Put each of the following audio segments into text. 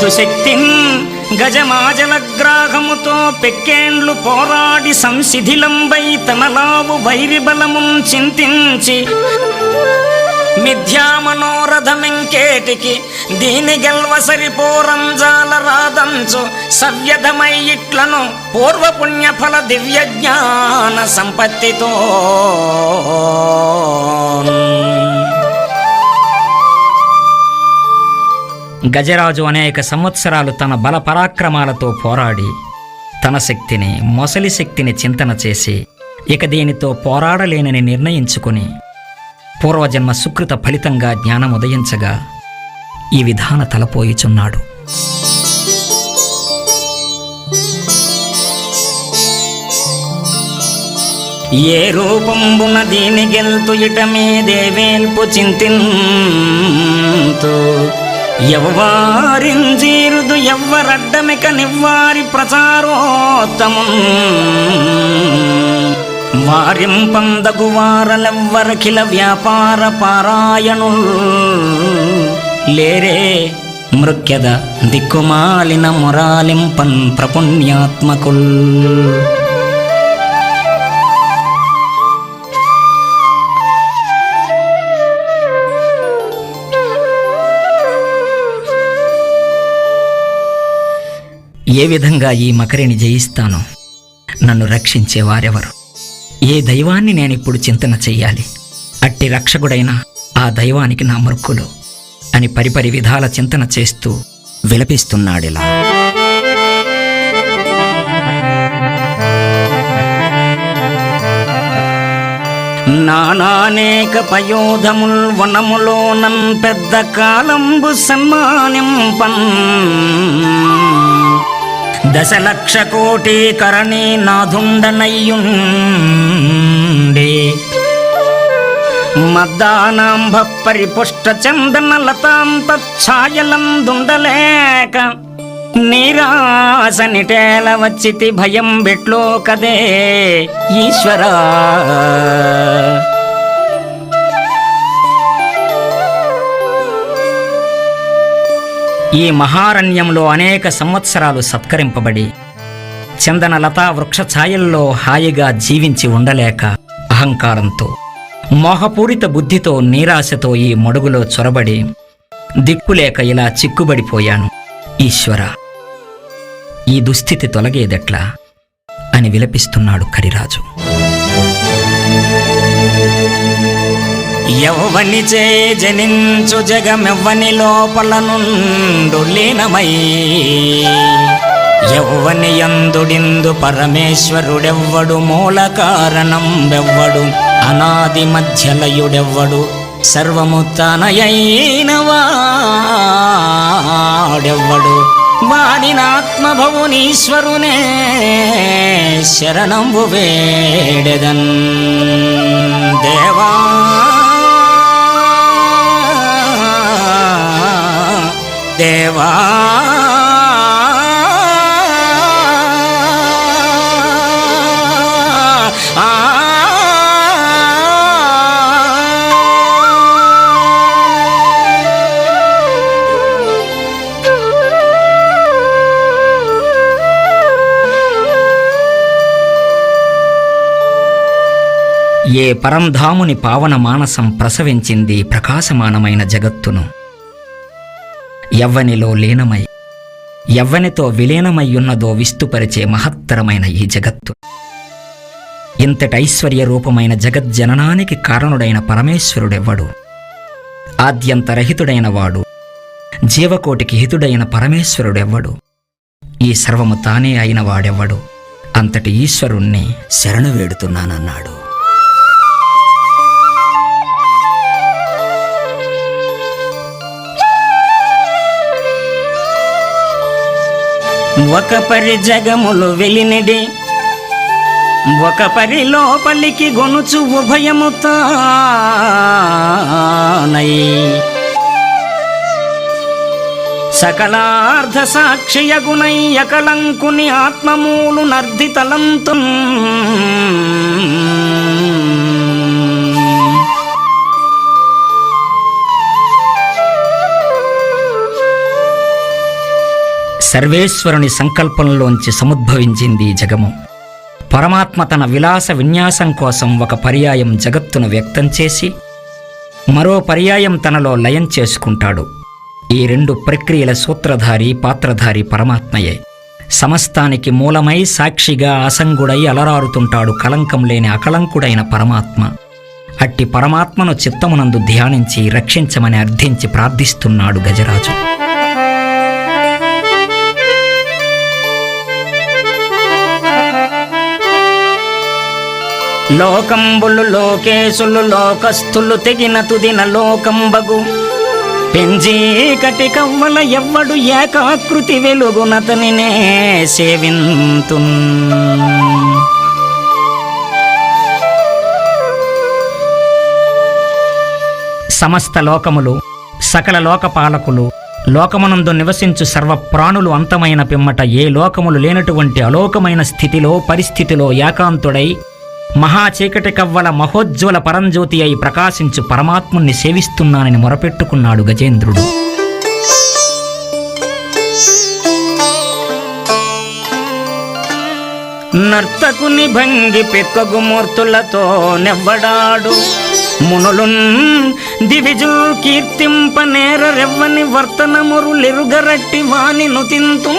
మృదు శక్తిన్ గజమాజలగ్రాహముతో పెక్కేండ్లు పోరాడి సంసిధిలంబై తనలావు వైరిబలముం చింతించి మిథ్యా మనోరథమెంకేటికి దీని గెల్వ సరిపోరంజాల రాదంచు సవ్యధమై ఇట్లను పూర్వపుణ్యఫల దివ్య జ్ఞాన సంపత్తితో గజరాజు అనేక సంవత్సరాలు తన బల పరాక్రమాలతో పోరాడి తన శక్తిని మొసలి శక్తిని చింతన చేసి ఇక దీనితో పోరాడలేనని నిర్ణయించుకుని పూర్వజన్మ సుకృత ఫలితంగా జ్ఞానం ఉదయించగా ఈ విధాన తలపోయిచున్నాడు. ఏ రూపంబున దీని గెల్తు ఇట మీదేవేల్పు చింతింతు ఎవ్వారింజీరుదు ఎవ్వరడ్డమిక నివ్వారి ప్రచారోత్తమం. వారింపందగు వారలెవ్వరఖిల వ్యాపార పారాయణు లేరే మృక్యద దిక్కుమాలిన మురాలింపన్ ప్రపుణ్యాత్మకుల్. ఏ విధంగా ఈ మకరిని జయిస్తాను నన్ను రక్షించే వారెవరు? ఏ దైవాన్ని నేనిప్పుడు చింతన చెయ్యాలి? అట్టి రక్షకుడైన ఆ దైవానికి నా మృక్కులు అని పరిపరి విధాల చింతన చేస్తూ విలపిస్తున్నాడిలా. నానానేక పయోధముల్ వనములోనం పెద్ద కాలంబు సన్మానింపన్. దశలక్ష కోటి కరణీ నాథుండనయ్యుండే మద్దానాంభ పరిపుష్ట చందన లతాం తచ్ఛాయలందుండలేక నీరాస నిటేల వచ్చితి భయం బెట్లో కదే ఈశ్వరా. ఈ మహారణ్యంలో అనేక సంవత్సరాలు సత్కరింపబడి చందన లతా వృక్ష ఛాయల్లో హాయిగా జీవించి ఉండలేక అహంకారంతో మోహపూరిత బుద్ధితో నీరాశతో ఈ మడుగులో చొరబడి దిక్కులేక ఇలా చిక్కుబడిపోయాను. ఈశ్వర ఈ దుస్థితి తొలగేదెట్లా? అని విలపిస్తున్నాడు కరిరాజు. ఎవ్వని చే జనించు జగమెవ్వని లోపల నుండు లీనమై. ఎవ్వని యందుడిందు పరమేశ్వరుడెవ్వడు మూల కారణం వెవ్వడు అనాది మధ్యలయుడెవ్వడు సర్వము తనయైనవాడెవ్వడు. వాడినాత్మభవునీశ్వరునే శరణంబు వేడెదన్. దేవా దేవా. ఏ పరంధాముని పావన మానసం ప్రసవించింది ప్రకాశమానమైన జగత్తును. ఎవ్వనిలో లీనమై ఎవ్వనితో విలీనమయ్యున్నదో విస్తుపరిచే మహత్తరమైన ఈ జగత్తు. ఇంతటి ఐశ్వర్య రూపమైన జగజ్జననానికి కారణుడైన పరమేశ్వరుడెవ్వడు? ఆద్యంతరహితుడైన వాడు జీవకోటికి హితుడైన పరమేశ్వరుడెవ్వడు? ఈ సర్వము తానే అయిన వాడెవ్వడు? అంతటి ఈశ్వరుణ్ణి శరణు వేడుతున్నానన్నాడు. ఒక పరి జగములు వెలినిడి ఒక పరి లోపలికి గొనుచు ఉభయముతానై సకలార్ధ సాక్షియ అకలంకుని ఆత్మమూలు నర్ధితలంతు సర్వేశ్వరుని సంకల్పంలోంచి సముద్భవించింది జగము. పరమాత్మ తన విలాస విన్యాసం కోసం ఒక పర్యాయం జగత్తును వ్యక్తం చేసి మరో పర్యాయం తనలో లయం చేసుకుంటాడు. ఈ రెండు ప్రక్రియల సూత్రధారి పాత్రధారి పరమాత్మయే. సమస్తానికి మూలమై సాక్షిగా అసంగుడై అలరారుతుంటాడు కలంకం లేని అకలంకుడైన పరమాత్మ. అట్టి పరమాత్మను చిత్తమునందు ధ్యానించి రక్షించమని అర్థించి ప్రార్థిస్తున్నాడు గజరాజు. లోకంబులు లోకేశులు లోకస్థులు తెగిన తుదిన లోకంబగు. పెంజీకటి కవ్వల ఎవ్వడు ఏకాకృతి వెలుగునతనినే సేవింతున్. సమస్త లోకములు సకల లోకపాలకులు లోకమునందు నివసించు సర్వ ప్రాణులు అంతమైన పిమ్మట ఏ లోకములు లేనటువంటి అలోకమైన స్థితిలో పరిస్థితిలో ఏకాంతుడై మహా చీకటి కవ్వల మహోజ్వల పరంజ్యోతి అయి ప్రకాశించు పరమాత్ముణ్ణి సేవిస్తున్నానని మొరపెట్టుకున్నాడు గజేంద్రుడు. నర్తకుని భంగి పెక్కగు మూర్తులతో నెవ్వడాడు. మునులున్ దివిజు కీర్తింప నేర రెవ్వని వర్తనమురులెరుగరట్టి వాని నుతింతు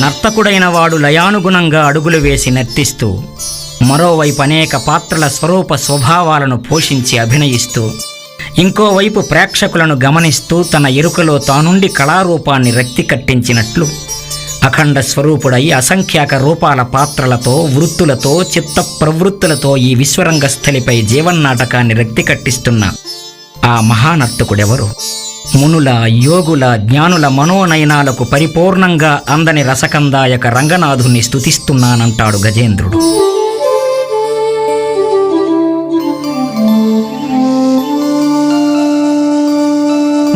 నర్తకుడైన వాడు లయానుగుణంగా అడుగులు వేసి నర్తిస్తూ మరోవైపు అనేక పాత్రల స్వరూప స్వభావాలను పోషించి అభినయిస్తూ ఇంకోవైపు ప్రేక్షకులను గమనిస్తూ తన ఎరుకలో తానుండి కళారూపాన్ని రక్తి కట్టించినట్లు అఖండ స్వరూపుడై అసంఖ్యాక రూపాల పాత్రలతో వృత్తులతో చిత్త ప్రవృత్తులతో ఈ విశ్వరంగస్థలిపై జీవన్నాటకాన్ని రక్తి కట్టిస్తున్న ఆ మహానర్తకుడెవరు? మునుల యోగుల జ్ఞానుల మనోనయనాలకు పరిపూర్ణంగా అందని రసకందాయక రంగనాథుని స్థుతిస్తున్నానంటాడు గజేంద్రుడు.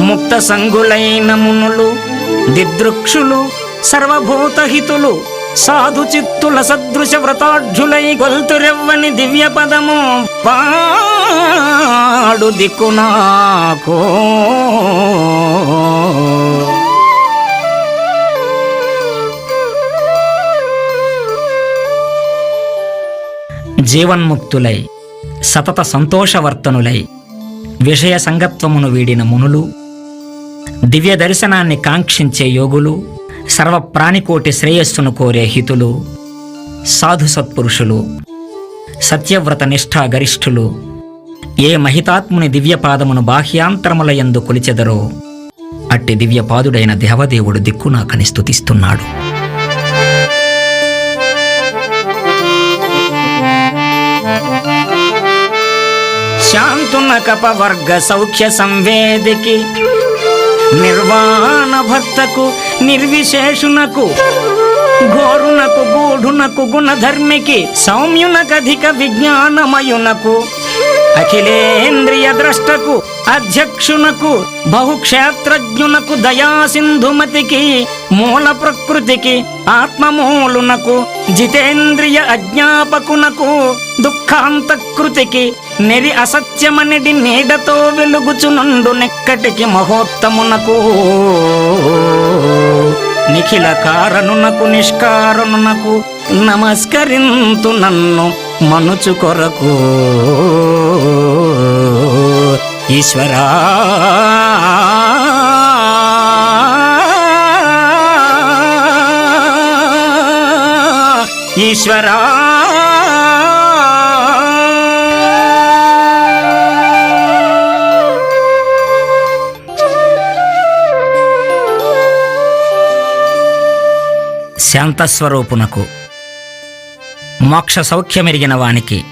ముక్త సంగులైన మునులు దిదృక్షులు సర్వభూతహితులు సాధు చిత్తుల సదృశ వ్రతాఢ్యులై గొల్తురెవ్వని దివ్య పదము పాడు దిక్కునాకో. జీవన్ముక్తులై సతత సంతోషవర్తనులై విషయ సంగత్వమును వీడిన మునులు దివ్య దర్శనాన్ని కాంక్షించే యోగులు సర్వప్రాణికోటి శ్రేయస్సును కోరే హితులు సాధు సత్పురుషులు సత్యవ్రత నిష్ఠా గరిష్ఠులు ఏ మహితాత్ముని దివ్యపాదమును బాహ్యాంతరములయందు కొలిచెదరో అట్టి దివ్యపాదుడైన దేవదేవుడు దిక్కునాకని స్థుతిస్తున్నాడు శాంతున కపవర్గ సౌఖ్య సంవేదికి నిర్వాణ భక్తకు నిర్విశేషునకు ఘోరునకు గూఢునకు గుణధర్మికి సౌమ్యునకధిక విజ్ఞానమయునకు. అఖిలేంద్రియ ద్రష్టకు అధ్యక్షునకు బహుక్షేత్రజ్ఞునకు దయాసింధుమతికి మూల ప్రకృతికి ఆత్మమూలునకు జితేంద్రియ అజ్ఞాపకునకు దుఃఖాంతకృతికి నెరి అసత్యమనిడి నీడతో వెలుగుచునుండు నెక్కటికి మహోత్తమునకు. నిఖిల కారణునకు నిష్కారణునకు నమస్కరింతు నన్ను మనుచు కొరకు. ఈశ్వరా! ఈశ్వరా! శాంతస్వరూపునకు మోక్ష సౌఖ్యమెరిగిన వానికి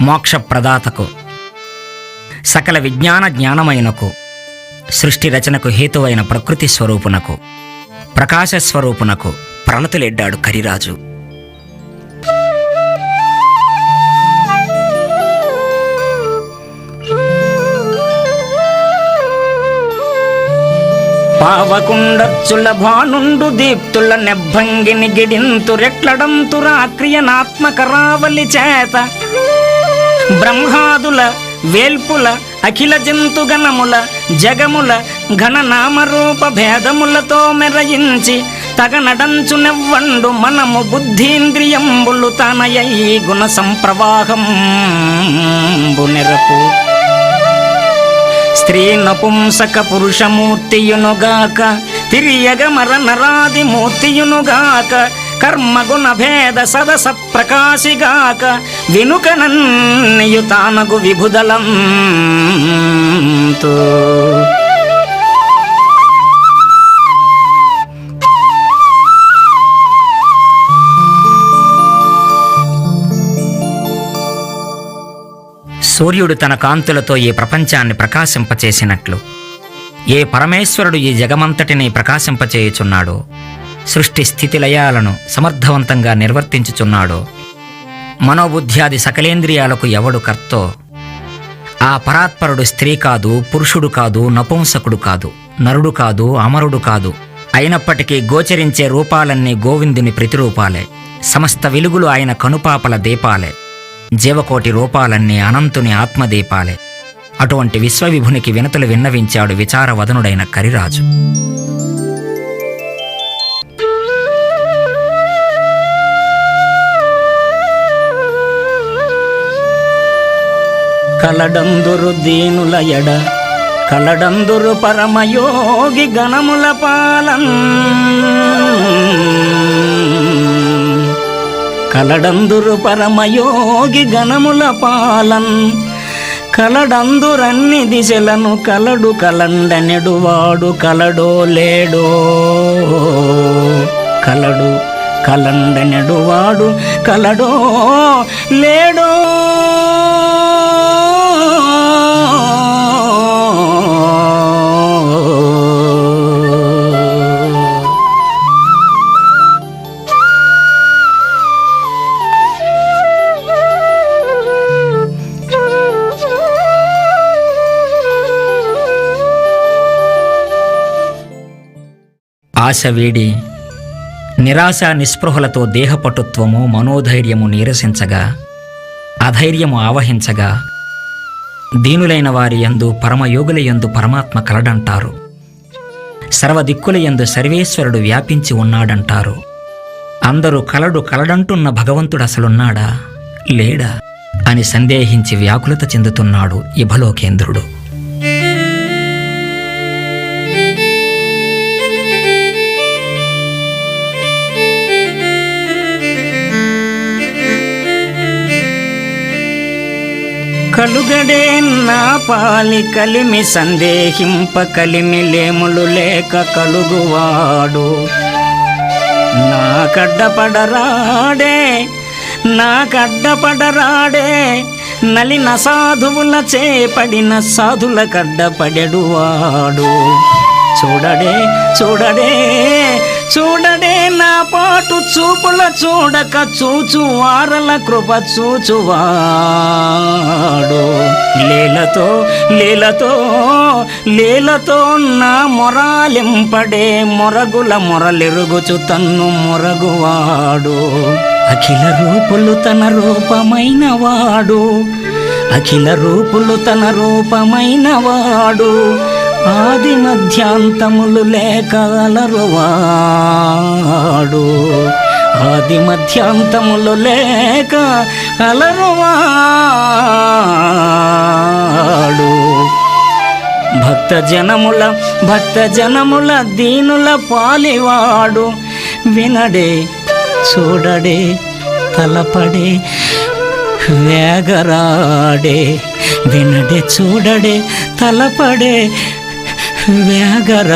మోక్ష ప్రదాతకు సకల విజ్ఞాన జ్ఞానమైనకు సృష్టి రచనకు హేతువైన ప్రకృతి స్వరూపునకు ప్రకాశ స్వరూపునకు ప్రణతులెడ్డాడు కరిరాజు. పావకుండచ్చుల భానుండు దీప్తుల నెబ్బంగిని గిడింతు రెట్లడంతురా క్రియనాత్మక రావలి చేత. బ్రహ్మాదుల వేల్పుల అఖిల జంతుగణముల జగముల ఘననామరూప భేదములతో మెరయించి తగనడంచు నెవ్వండు మనము బుద్ధీంద్రియంబులు తనయై గుణ సంప్రవాహంబు నెరపు స్త్రీ నపుంసక పురుషమూర్తియునుగాక తిరియగ మర నరాది మూర్తియునుగాక కర్మగుణ భేద సదస ప్రకాశిగాక వినుకనన్నయు తానగు విభుదలంతో. సూర్యుడు తన కాంతులతో ఈ ప్రపంచాన్ని ప్రకాశింపచేసినట్లు. ఏ పరమేశ్వరుడు ఈ జగమంతటిని ప్రకాశింపచేయుచున్నాడో సృష్టి స్థితి లయాలను సమర్థవంతంగా నిర్వర్తించుచున్నాడో మనోబుద్ధ్యాది సకలేంద్రియాలకు ఎవడు కర్తో? ఆ పరాత్పరుడు స్త్రీ కాదు పురుషుడు కాదు నపుంసకుడు కాదు నరుడు కాదు అమరుడు కాదు. అయినప్పటికీ గోచరించే రూపాలన్నీ గోవిందుని ప్రతిరూపాలే. సమస్త వెలుగులు ఆయన కనుపాపల దీపాలే. జీవకోటి రూపాలన్నీ అనంతుని ఆత్మదీపాలే. అటువంటి విశ్వవిభునికి వినతులు విన్నవించాడు విచారవదనుడైన కరిరాజు. కలడందురు దీనుల ఎడ కలడందురు పరమయోగి గణముల పాలన్. కలడందురు పరమయోగి గణముల పాలన్. కలడందురన్ని దిశలను కలడు కలండనెడువాడు కలడో లేడో. కలడు కలండనెడువాడు కలడో లేడో. ఆశ వీడి నిరాశ నిస్పృహలతో దేహపటుత్వము మనోధైర్యము నీరసించగా అధైర్యము ఆవహించగా దీనులైన వారి యందు పరమయోగుల యందు పరమాత్మ కలడంటారు. సర్వదిక్కుల యందు సర్వేశ్వరుడు వ్యాపించి ఉన్నాడంటారు. అందరూ కలడు కలడంటున్న భగవంతుడు అసలున్నాడా? లేడా? అని సందేహించి వ్యాకులత చెందుతున్నాడు ఇభలోకేంద్రుడు. కలుగడే నా పాలి కలిమి సందేహింప కలిమి లేములు లేక కలుగువాడు. నా కడ్డపడరాడే నా కడ్డపడరాడే నలిన సాధువుల చేపడిన సాధుల కడ్డపడెడువాడు. చూడడే చూడడే చూడడే నా పాటు చూపుల చూడక చూచు వారల కృప చూచువాడు. లీలతో లీలతో లీలతో నా మొరాలింపడే మొరగుల మొరలెరుగుచు తన్ను మొరగువాడు. అఖిల రూపులు తన రూపమైన వాడు. అఖిల రూపులు తన రూపమైన వాడు. ఆది మధ్యాంతములు లేక అలరువాడు. ఆది మధ్యాంతములు లేక అలరువాడు. భక్త జనముల భక్త జనముల దీనుల పాలివాడు. వినడే చూడడే తలపడే వేగరాడే. వినడే చూడడే తలపడే వేగరాడే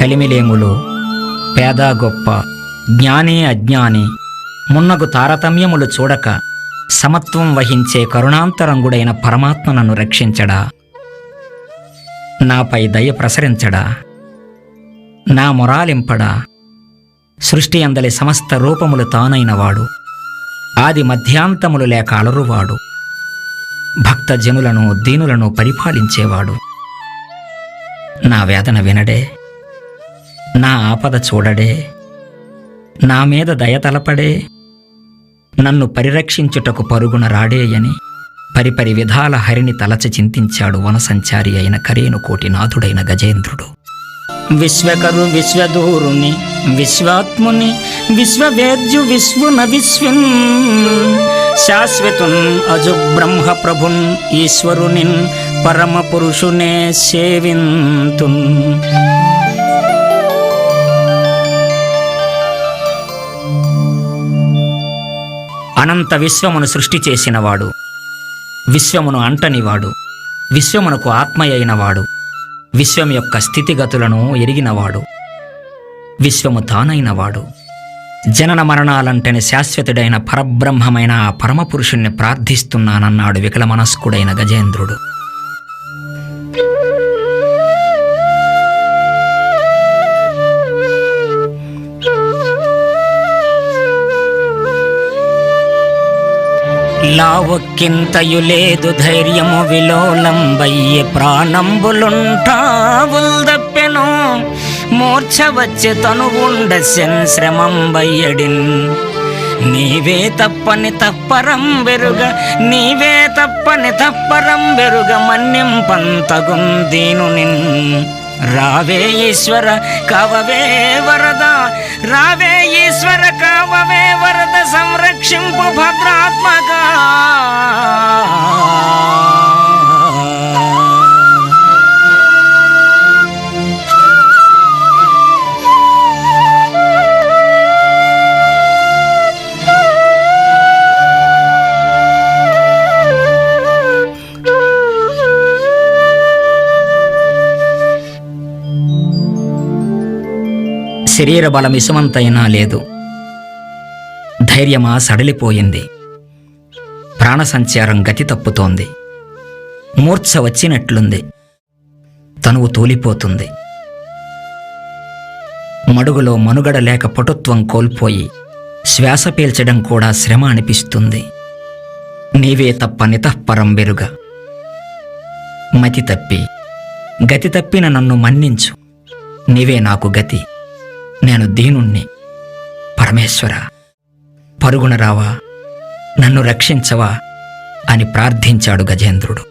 కలిమిలేములు పేద గొప్ప జ్ఞానే అజ్ఞాని మున్నగు తారతమ్యములు చూడక సమత్వం వహించే కరుణాంతరంగుడైన పరమాత్మ నన్ను రక్షించడా? నాపై దయ ప్రసరించడా? నా మొరాలింపడా? సృష్టి అందలి సమస్త రూపములు తానైనవాడు. ఆది మధ్యాంతములు లేక అలరువాడు. భక్తజనులను దీనులను పరిపాలించేవాడు. నా వేదన వినడే? నా ఆపద చూడడే? నా మీద దయ తలపడే? నన్ను పరిరక్షించుటకు పరుగున రాడేయని? పరిపరి విధాల హరిని తలచి చింతించాడు వనసంచారి అయిన కరేను కోటి నాథుడైన గజేంద్రుడు. విశ్వకరు విశ్వదూరుని విశ్వాత్ముని విశ్వవేద్యు విశ్వున విశ్వన్. శాశ్వతున్ అజు బ్రహ్మ ప్రభున్ ఈశ్వరునిన్ పరమ పురుషునే సేవింతున్. అనంత విశ్వమును సృష్టి చేసినవాడు విశ్వమును అంటనివాడు. విశ్వమునకు ఆత్మయైనవాడు. విశ్వం యొక్క స్థితిగతులను ఎరిగినవాడు. విశ్వము తానైనవాడు. జనన మరణాలంటని శాశ్వతుడైన పరబ్రహ్మమైన ఆ పరమపురుషుణ్ణి ప్రార్థిస్తున్నానన్నాడు వికల మనస్కుడైన గజేంద్రుడు. లావొక్కింతయు లేదు ధైర్యము విలోలంబయ్యే ప్రాణంబులుంటావుల్దప్పెను. మూర్ఛ వచ్చి తను శ్రమంబయ్యడిన్ నీవే తప్పని తప్పరం వెరుగ నీవే తప్పని తప్పరం వెరుగ మన్యం పంతగుం దీను నిన్ రావే ఈశ్వర కావవే వరద. రావే ఈశ్వర కావవే వరద సంరక్షింపు భద్రాత్మగా. శరీర బలం ఇసుమంతైనా లేదు. ధైర్యమా సడలిపోయింది. ప్రాణ సంచారం గతి తప్పుతోంది. మూర్ఛ వచ్చినట్లుంది. తనువు తూలిపోతుంది. మడుగులో మనుగడ లేక పటుత్వం కోల్పోయి శ్వాస పీల్చడం కూడా శ్రమ అనిపిస్తుంది. నీవే తప్ప నితఃపరం వెరుగ. మతి తప్పి. గతి తప్పిన నన్ను మన్నించు. నీవే నాకు గతి. నేను దీనుణ్ణి. పరమేశ్వర పరుగున రావా నన్ను రక్షించవా అని ప్రార్థించాడు గజేంద్రుడు.